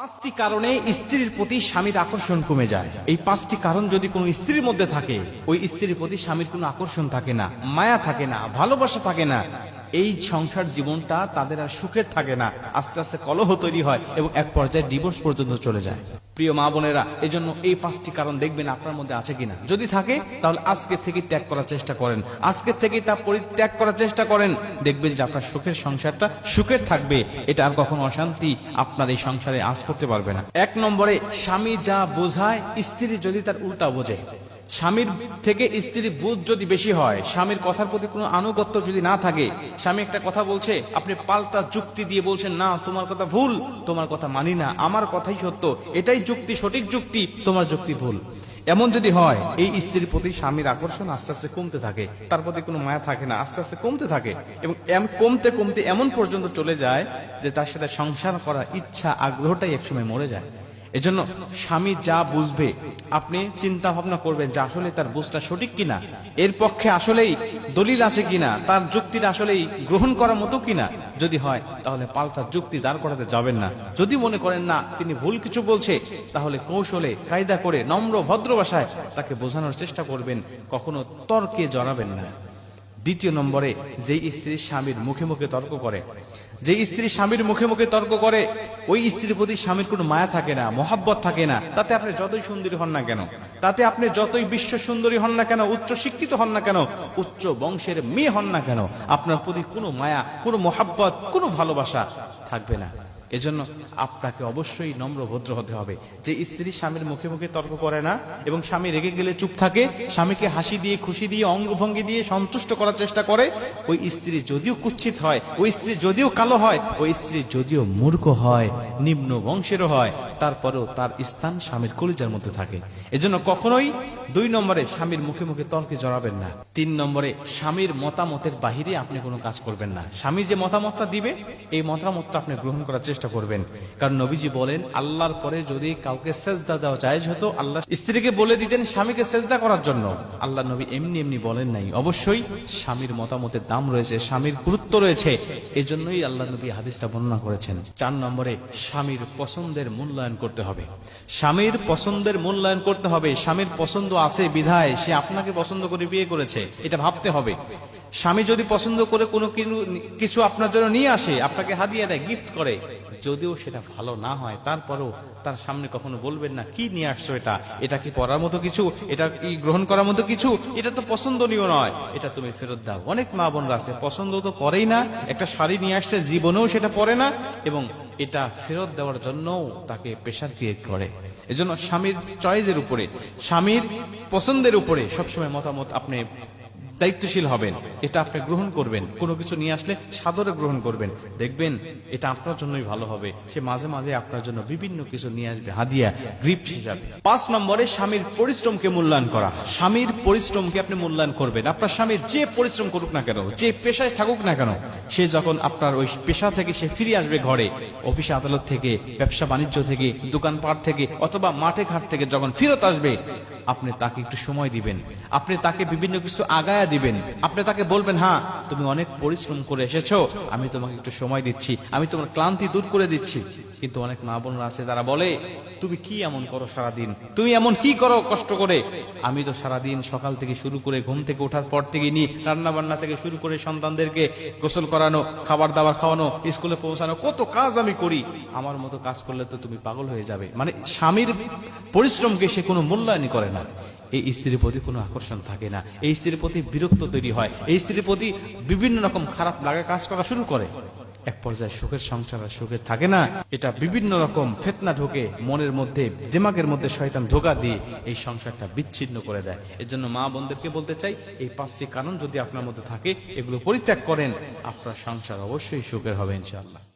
পাঁচটি কারণে স্ত্রীর প্রতি স্বামীর আকর্ষণ কমে যায়। এই পাঁচটি কারণ যদি কোনো স্ত্রীর মধ্যে থাকে, ওই স্ত্রীর প্রতি স্বামীর কোনো আকর্ষণ থাকে না, মায়া থাকে না, ভালোবাসা থাকে না। এই সংসার জীবনটা তাদের আর সুখের থাকে না। আস্তে আস্তে কলহ তৈরি হয় এবং এক পর্যায়ে ডিভোর্স পর্যন্ত চলে যায়। প্রিয় মা বোনেরা, এজন্য এই পাঁচটি কারণ দেখবেন আপনার মধ্যে আছে কিনা। যদি থাকে, তাহলে আজকে থেকে ত্যাগ করার চেষ্টা করেন। আজকে থেকে তা পরিত্যাগ করার চেষ্টা করেন। দেখবেন যে আপনার সুখের সংসারটা সুখের থাকবে। এটা আর কখনো অশান্তি আপনার এই সংসারে আজ করতে পারবে না। এক নম্বরে, স্বামী যা বোঝায়, স্ত্রী যদি তার উল্টা বোঝে। স্বামীর থেকে স্ত্রীর বুঝ যদি বেশি হয়, স্বামীর কথার প্রতি কোনো আনুগত্য যদি না থাকে, স্বামী একটা কথা বলছে, আপনি পাল্টা যুক্তি দিয়ে বলছেন, না, তোমার কথা ভুল, তোমার কথা মানি না, আমার কথাই সত্য, এটাই যুক্তি, সঠিক যুক্তি, তোমার যুক্তি ভুল। এমন যদি হয়, এই স্ত্রীর প্রতি স্বামীর আকর্ষণ আস্তে আস্তে কমতে থাকে, তার প্রতি কোনো মায়া থাকে না, আস্তে আস্তে কমতে থাকে এবং কমতে কমতে এমন পর্যন্ত চলে যায় যে তার সাথে সংসার করার ইচ্ছা, আগ্রহটাই একসময় মরে যায়। এজন্য স্বামী যা বুঝবে, আপনি চিন্তা ভাবনা করবেন যে আসলে তার বুঝটা সঠিক কিনা। এর পক্ষে আসলেই দলিল আছে কিনা, তার যুক্তিটা আসলেই গ্রহণ করার মতো কিনা। যদি হয়, তাহলে পাল্টা যুক্তি দাঁড় করাতে যাবেন না। যদি মনে করেন না, তিনি ভুল কিছু বলছে, তাহলে কৌশলে কায়দা করে নম্র ভদ্র ভাষায় তাকে বোঝানোর চেষ্টা করবেন। কখনো তর্কে জড়াবেন না। দ্বিতীয় নম্বরে, যেই স্ত্রী স্বামীর মুখে মুখে তর্ক করে। যে স্ত্রী স্বামীর মুখে মুখে তর্ক করে, ওই স্ত্রীর প্রতি স্বামীর কোনো মায়া থাকে না, মহাব্বত থাকে না। তাতে আপনি যতই সুন্দরী হন না কেন, তাতে আপনি যতই বিশ্ব সুন্দরী হন না কেন, উচ্চ শিক্ষিত হন না কেন, উচ্চ বংশের মেয়ে হন না কেন, আপনার প্রতি কোনো মায়া, কোনো মহাব্বত, কোনো ভালোবাসা থাকবে না। এজন্য আপনাকে অবশ্যই নম্র ভদ্র হতে হবে। যে স্ত্রী স্বামীর মুখে মুখে তর্ক করে না এবং স্বামী রেগে গেলে চুপ থাকে, স্বামীকে হাসি দিয়ে, খুশি দিয়ে, অঙ্গভঙ্গি দিয়ে সন্তুষ্ট করার চেষ্টা করে, ওই স্ত্রী যদিও কুচ্ছিত হয়, ওই স্ত্রী যদিও কালো হয়, ওই স্ত্রী যদিও মূর্খ হয়, নিম্ন বংশেরও হয়, তারপরেও তার স্থান স্বামীর কলিজার মধ্যে থাকে। এজন্য কখনোই দুই নম্বরে স্বামীর মুখে মুখে তর্কে জড়াবেন না। তিন নম্বরে স্বামীর মতামতের বাহিরে আপনি কোনো কাজ করবেন না। স্বামী যে মতামতটা দিবে, এই মতামতটা আপনি গ্রহণ করার চেষ্টা করবেন। কারণ নবীজি বলেন, আল্লাহর পরে যদি কাউকে সেজদা দেওয়া জায়েজ হতো, আল্লাহ স্ত্রীকে বলে দিতেন স্বামীকে সেজদা করার জন্য। আল্লাহ নবী এমনি এমনি বলেন নাই। অবশ্যই স্বামীর মতামতের দাম রয়েছে, স্বামীর গুরুত্ব রয়েছে। এজন্যই আল্লাহ নবী হাদিসটা বর্ণনা করেছেন। চার নম্বরে, স্বামীর পছন্দের মূল্যায়ন করতে হবে। স্বামীর পছন্দের মূল্যায়ন করতে হবে। স্বামীর পছন্দ আছে বিধায় সে আপনাকে পছন্দ করে বিয়ে করেছে। এটা ভাবতে হবে। স্বামী যদি পছন্দ করে কোনো কিছু আপনার জন্য নিয়ে আসে, আপনাকে হাদিয়া দেয় গিফট করে, যদিও সেটা ভালো না হয়, তারপরেও তার সামনে কখনো বলবেন না, কি নিয়ে আসছো এটা? এটা কি পড়ার মতো কিছু? এটা কি গ্রহণ করার মতো কিছু? এটা তো পছন্দনীয় নয়। এটা তুমি ফেরত দাও। অনেক মা বোনরা আছে, পছন্দ তো করেই না, একটা শাড়ি নিয়ে আসছে, জীবনেও সেটা পরে না, এবং এটা ফেরত দেওয়ার জন্যও তাকে প্রেশার ক্রিয়েট করে। এজন্য স্বামীর চয়েসের উপরে, স্বামীর পছন্দের উপরে সবসময় মতামত আপনি দায়িত্বশীল হবেন। এটা আপনি গ্রহণ করবেন। কোনো কিছু নিয়ে আসলে সাদরে গ্রহণ করবেন। দেখবেন এটা আপনার জন্যই ভালো হবে। সে মাঝে মাঝে আপনার জন্য বিভিন্ন কিছু নিয়ে আসবে। হাদিয়া গ্রিফট হিসাবে। পাঁচ নম্বরে স্বামীর পরিশ্রমকে মূল্যায়ন করা। স্বামীর পরিশ্রমকে আপনি মূল্যায়ন করবেন। আপনার স্বামী যে পরিশ্রম করুক না কেন, যে পেশায় থাকুক না কেন, সে যখন আপনার ওই পেশা থেকে সে ফিরে আসবে ঘরে, অফিস আদালত থেকে, ব্যবসা বাণিজ্য থেকে, দোকানপাট থেকে, অথবা মাঠে ঘাট থেকে যখন ফেরত আসবে, আপনি তাকে একটু সময় দিবেন। আপনি তাকে বিভিন্ন কিছু আগায়া দিবেন। আপনি তাকে বলবেন হ্যাঁ তুমি অনেক পরিশ্রম করে এসেছ, আমি তোমাকে একটু সময় দিচ্ছি, আমি তোমার ক্লান্তি দূর করে দিচ্ছি। কিন্তু অনেক মা বোনরা আছে, তারা বলে, তুমি কি এমন করো সারাদিন? তুমি এমন কি করো কষ্ট করে? আমি তো সারাদিন সকাল থেকে শুরু করে ঘুম থেকে ওঠার পর থেকে নিয়ে রান্না বান্না থেকে শুরু করে সন্তানদেরকে গোসল করানো খাবার দাবার খাওয়ানো, স্কুলে পৌঁছানো, কত কাজ আমি করি। আমার মতো কাজ করলে তো তুমি পাগল হয়ে যাবে। মানে স্বামীর পরিশ্রমকে সে কোনো মূল্যায়ন করে না। এই স্ত্রীর প্রতি কোনো আকর্ষণ থাকে না। এই স্ত্রীর প্রতি বিরক্ত তৈরি হয়। এই স্ত্রীর প্রতি বিভিন্ন রকম খারাপ লাগা, কাজ করা শুরু করে। এক পর্যায়ে সুখের সংসার আর সুখের থাকে না। এটা বিভিন্ন রকম ফেতনা ঢোকে, মনের মধ্যে, দিমাগের মধ্যে শয়তান ধোকা দিয়ে এই সংসারটা বিচ্ছিন্ন করে দেয়। এর জন্য মা বোনদেরকে বলতে চাই, এই পাঁচটি কারণ যদি আপনার মধ্যে থাকে, এগুলো পরিত্যাগ করেন, আপনার সংসার অবশ্যই সুখের হবে, ইনশাআল্লাহ।